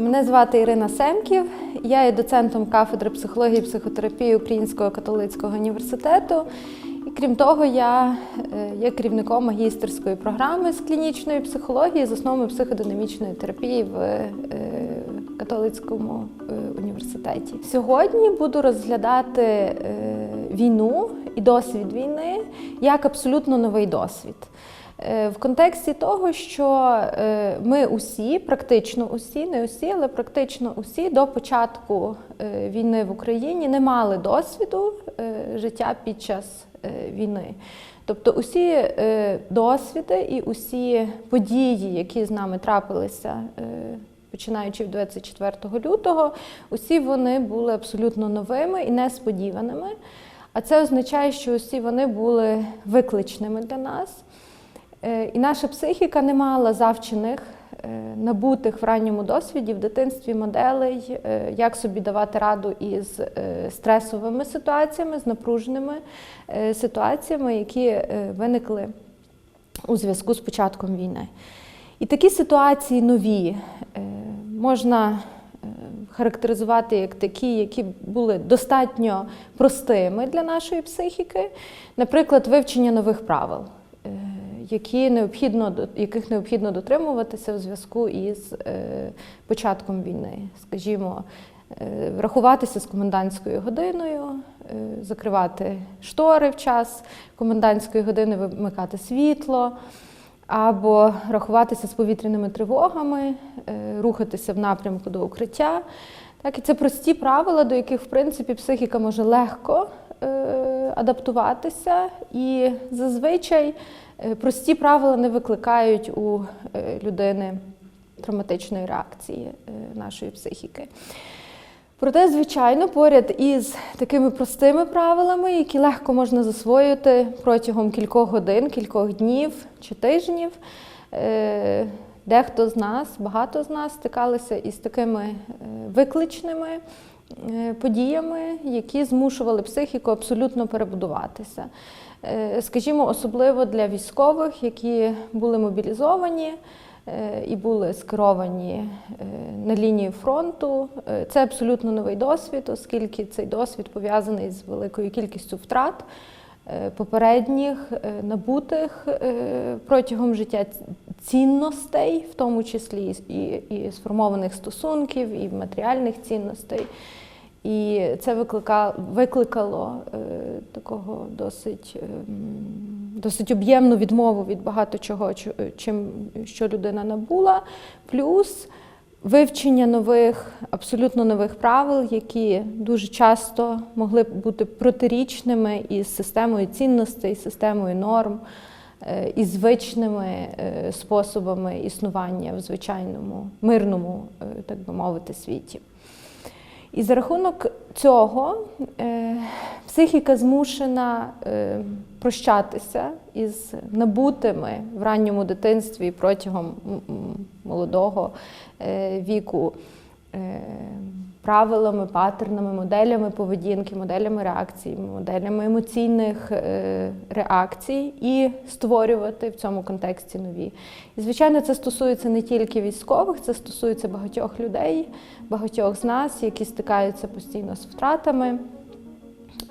Мене звати Ірина Семків. Я є доцентом кафедри психології і психотерапії Українського католицького університету. І крім того, я е, є керівником магістерської програми з клінічної психології з основами психодинамічної терапії в е, католицькому е, університеті. Сьогодні буду розглядати війну і досвід війни як абсолютно новий досвід. Е, В контексті того, що е, ми усі, практично усі, не усі, але практично усі до початку е, війни в Україні не мали досвіду життя під час війни. Тобто усі досвіди і усі події, які з нами трапилися, починаючи від 24 лютого, усі вони були абсолютно новими і несподіваними. А це означає, що усі вони були викличними для нас. Е, І наша психіка не мала завчених, е, набутих в ранньому досвіді в дитинстві моделей, е, як собі давати раду із стресовими ситуаціями, з напруженими ситуаціями, які виникли у зв'язку з початком війни. І такі ситуації нові можна характеризувати як такі, які були достатньо простими для нашої психіки, наприклад, вивчення нових правил. Які необхідно, яких необхідно дотримуватися в зв'язку із е, початком війни. Скажімо, е, рахуватися з комендантською годиною, е, закривати штори в час комендантської години, вимикати світло, або рахуватися з повітряними тривогами, рухатися в напрямку до укриття. Так, і це прості правила, до яких, в принципі, психіка може легко адаптуватися, і зазвичай е, прості правила не викликають у е, людини травматичної реакції е, нашої психіки. Проте, звичайно, поряд із такими простими правилами, які легко можна засвоїти протягом кількох годин, кількох днів чи тижнів, дехто з нас, багато з нас стикалися із такими викличними подіями, які змушували психіку абсолютно перебудуватися. Е, Скажімо, особливо для військових, які були мобілізовані е, і були скеровані е, на лінію фронту. Е, Це абсолютно новий досвід, оскільки цей досвід пов'язаний з великою кількістю втрат е, попередніх е, набутих е, протягом життя цінностей, в тому числі і, і сформованих стосунків, і матеріальних цінностей. І це викликало, викликало е, такого досить, е, досить об'ємну відмову від багато чого, чим, що людина набула, плюс вивчення нових, абсолютно нових правил, які дуже часто могли б бути протирічними із системою цінностей, системою норм, е, і звичними е, способами існування в звичайному мирному, е, так би мовити, світі. І за рахунок цього е, психіка змушена е, прощатися із набутими в ранньому дитинстві протягом молодого е, віку е, правилами, паттернами, моделями поведінки, моделями реакцій, моделями емоційних е, реакцій і створювати в цьому контексті нові. І, звичайно, це стосується не тільки військових, це стосується багатьох людей, багатьох з нас, які стикаються постійно з втратами.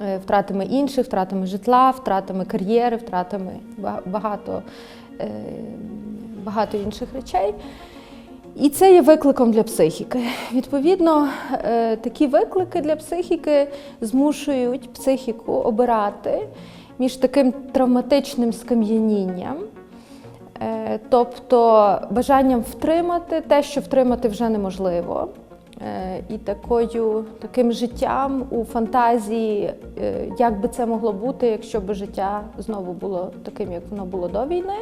е, Втратами інших, втратами житла, втратами кар'єри, втратами багато, е, багато інших речей. І це є викликом для психіки. Відповідно, е, такі виклики для психіки змушують психіку обирати між таким травматичним скам'янінням, е, тобто бажанням втримати те, що втримати вже неможливо. е, І такою, таким життям у фантазії, як би це могло бути, якщо б життя знову було таким, як воно було до війни.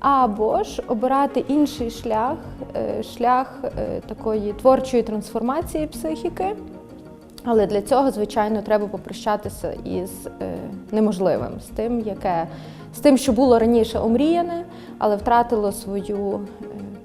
Або ж обирати інший шлях, е, шлях е, такої творчої трансформації психіки. Але для цього, звичайно, треба попрощатися із е, неможливим, з тим, яке, з тим, що було раніше омріяне, але втратило свою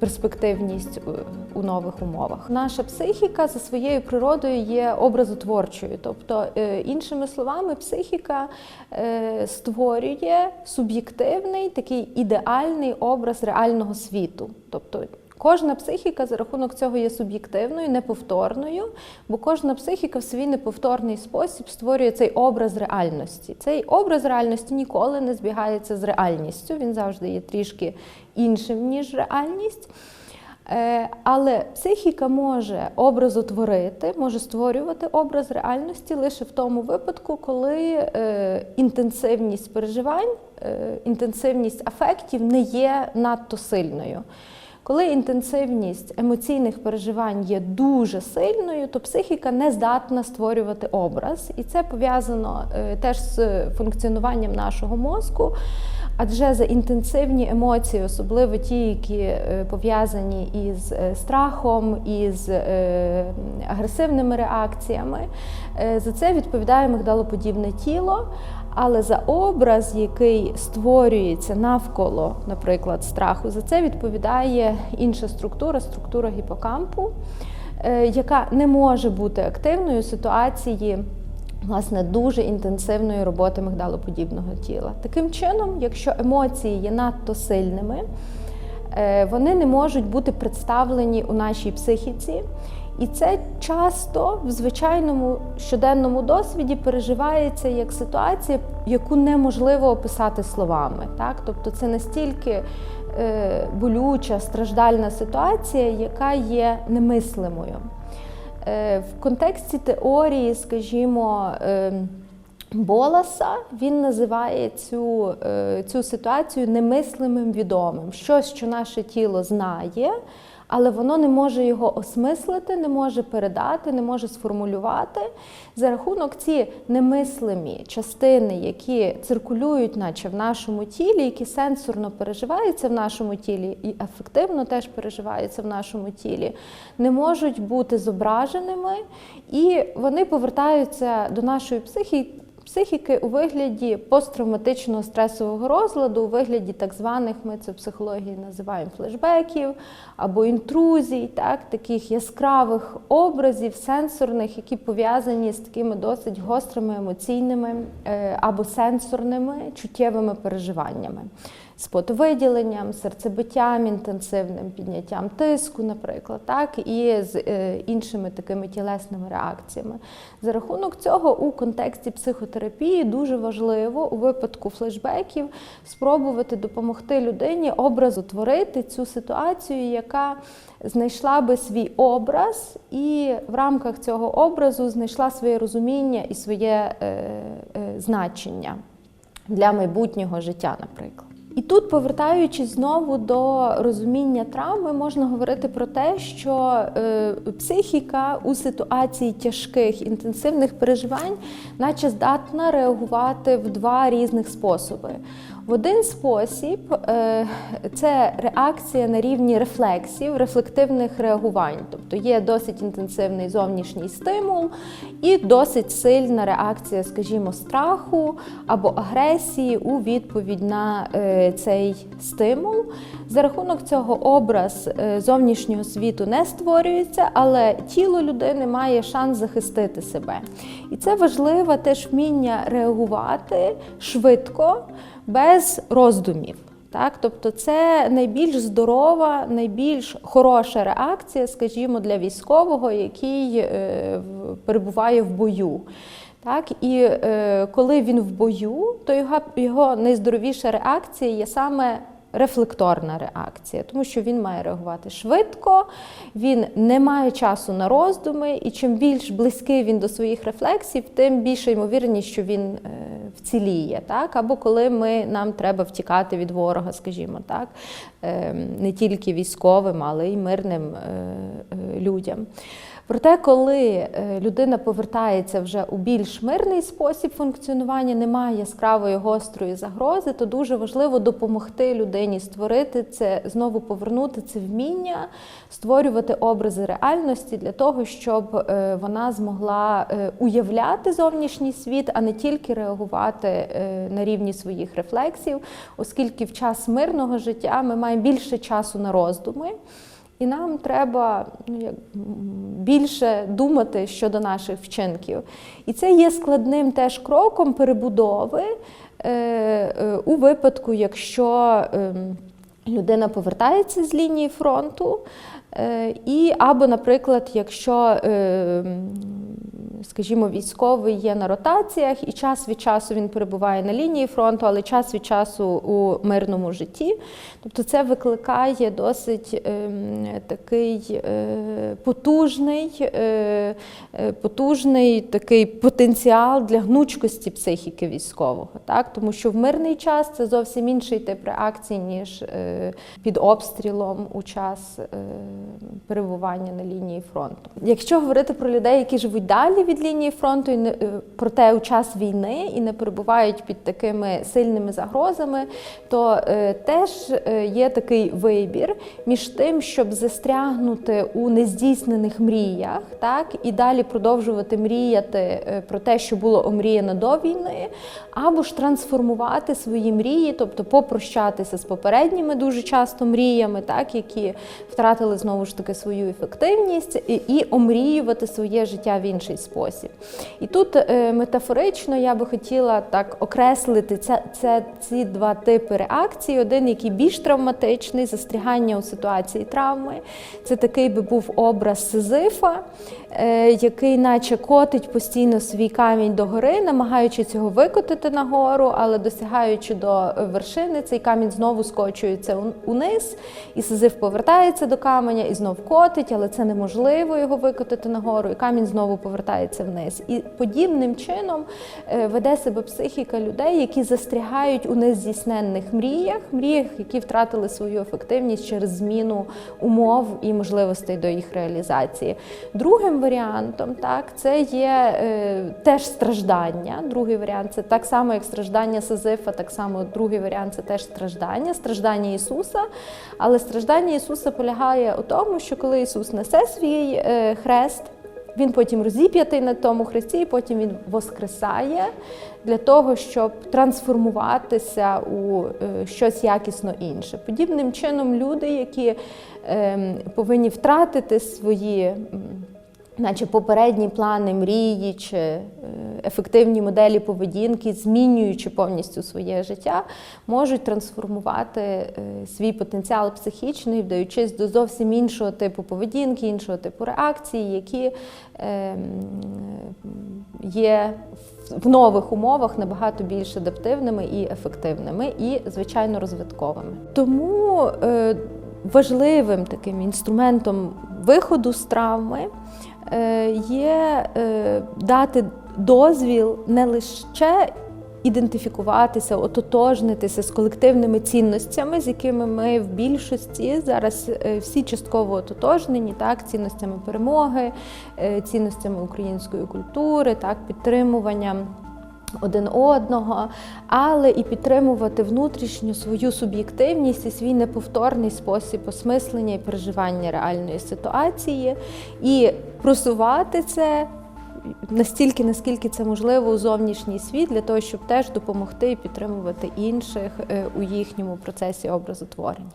перспективність у- у нових умовах. Наша психіка за своєю природою є образотворчою, тобто, е, іншими словами, психіка е, створює суб'єктивний такий ідеальний образ реального світу. Тобто Кожна психіка за рахунок цього є суб'єктивною, неповторною, бо кожна психіка в свій неповторний спосіб створює цей образ реальності. Цей образ реальності ніколи не збігається з реальністю, він завжди є трішки іншим, ніж реальність. Е, Але психіка може образотворити, може створювати образ реальності лише в тому випадку, коли е, інтенсивність переживань, е, інтенсивність афектів не є надто сильною. Коли інтенсивність емоційних переживань є дуже сильною, то психіка не здатна створювати образ, і це пов'язано е, теж з функціонуванням нашого мозку. Адже за інтенсивні емоції, особливо ті, які е, пов'язані із е, страхом, із агресивними реакціями, за це відповідає мигдалоподібне тіло. Але за образ, який створюється навколо, наприклад, страху, за це відповідає інша структура, структура гіпокампу, е, яка не може бути активною у ситуації власне дуже інтенсивної роботи мигдалоподібного тіла. Таким чином, якщо емоції є надто сильними, е, вони не можуть бути представлені у нашій психіці. І це часто в звичайному щоденному досвіді переживається як ситуація, яку неможливо описати словами. Так? Тобто це настільки е, болюча, страждальна ситуація, яка є немислимою. Е, в контексті теорії, скажімо, е, Боласа він називає цю, е, цю ситуацію немислимим відомим. Щось, що наше тіло знає, але воно не може його осмислити, не може передати, не може сформулювати. За рахунок ці немислимі частини, які циркулюють, наче в нашому тілі, які сенсорно переживаються в нашому тілі і ефективно теж переживаються в нашому тілі, не можуть бути зображеними, і вони повертаються до нашої психіки психіки у вигляді посттравматичного стресового розладу, у вигляді так званих, ми це в психології називаємо флешбеків або інтрузій, так, таких яскравих образів, сенсорних, які пов'язані з такими досить гострими емоційними е, або сенсорними чуттєвими переживаннями з потовиділенням, серцебиттям інтенсивним, підняттям тиску, наприклад, так, і з е, іншими такими тілесними реакціями. За рахунок цього у контексті психотерапії дуже важливо у випадку флешбеків спробувати допомогти людині образотворити цю ситуацію, яка знайшла би свій образ, і в рамках цього образу знайшла своє розуміння і своє е, е, значення для майбутнього життя, наприклад. І тут, повертаючись знову до розуміння травми, можна говорити про те, що е, психіка у ситуації тяжких інтенсивних переживань, наче здатна реагувати в два різних способи. В один спосіб е, це реакція на рівні рефлексів, рефлективних реагувань, тобто є досить інтенсивний зовнішній стимул і досить сильна реакція, скажімо, страху або агресії у відповідь на е, цей стимул. За рахунок цього образ е, зовнішнього світу не створюється, але тіло людини має шанс захистити себе. І це важливе теж вміння реагувати швидко без роздумів. Так, тобто це найбільш здорова, найбільш хороша реакція, скажімо, для військового, який е, перебуває в бою. Так, І е, коли він в бою, то його, його найздоровіша реакція є саме рефлекторна реакція, тому що він має реагувати швидко, він не має часу на роздуми, і чим більш близький він до своїх рефлексів, тим більше ймовірність, що він е, вціліє. Так? Або коли ми, нам треба втікати від ворога, скажімо так, е, не тільки військовим, але й мирним е, людям. Проте, коли е, людина повертається вже у більш мирний спосіб функціонування, немає яскравої гострої загрози, то дуже важливо допомогти людині створити це, знову повернути це вміння, створювати образи реальності для того, щоб е, вона змогла е, уявляти зовнішній світ, а не тільки реагувати на рівні своїх рефлексів, оскільки в час мирного життя ми маємо більше часу на роздуми. І нам треба ну, як, більше думати щодо наших вчинків. І це є складним теж кроком перебудови е, е, у випадку, якщо е, людина повертається з лінії фронту, е, і або, наприклад, якщо, е, скажімо, військовий є на ротаціях, і час від часу він перебуває на лінії фронту, але час від часу у мирному житті, тобто це викликає досить ем, такий е, потужний, е, е, потужний такий потенціал для гнучкості психіки військового, так? тому що в мирний час це зовсім інший тип реакції, ніж е, під обстрілом у час е, перебування на лінії фронту. Якщо говорити про людей, які живуть далі від лінії фронту, і не, е, проте у час війни і не перебувають під такими сильними загрозами, то е, теж е, є такий вибір між тим, щоб застрягнути у нездійснених мріях, так і далі продовжувати мріяти про те, що було омріяно до війни, або ж трансформувати свої мрії, тобто попрощатися з попередніми дуже часто мріями, так які втратили знову ж таки свою ефективність, і, і омріювати своє життя в інший спосіб. І тут е, метафорично я би хотіла так окреслити це, це ці два типи реакцій. Один, який більш травматичний, застрягання у ситуації травми. Це такий би був образ Сизифа, е, який наче котить постійно свій камінь догори, намагаючись його викотити нагору, але досягаючи до вершини, цей камінь знову скочується униз, і Сизиф повертається до каменя і знов котить, але це неможливо його викотити нагору, і камінь знову повертається вниз. І подібним чином е, веде себе психіка людей, які застрягають у нездійсненних мріях, мріях, які втратили свою ефективність через зміну умов і можливостей до їх реалізації. Другим варіантом так це є е, теж страждання. Другий варіант це так само, як страждання Сизифа, так само другий варіант це теж страждання, страждання Ісуса. Але страждання Ісуса полягає у тому, що коли Ісус несе свій е, хрест. Він потім розіп'ятий на тому хресті, і потім він воскресає для того, щоб трансформуватися у е, щось якісно інше. Подібним чином, люди, які ем, повинні втратити свої. Наче попередні плани, мрії чи е, ефективні моделі поведінки, змінюючи повністю своє життя, можуть трансформувати е, свій потенціал психічний, вдаючись до зовсім іншого типу поведінки, іншого типу реакції, які е, є в нових умовах набагато більш адаптивними і ефективними, і звичайно розвитковими. Тому е, важливим таким інструментом виходу з травми е, є е, дати дозвіл не лише ідентифікуватися, ототожнитися з колективними цінностями, з якими ми в більшості зараз е, всі частково ототожнені, так, цінностями перемоги, цінностями української культури, так, підтримуванням один одного, але і підтримувати внутрішню свою суб'єктивність і свій неповторний спосіб осмислення і переживання реальної ситуації, і просувати це. Настільки, наскільки це можливо у зовнішній світ, для того, щоб теж допомогти і підтримувати інших е, у їхньому процесі образотворення.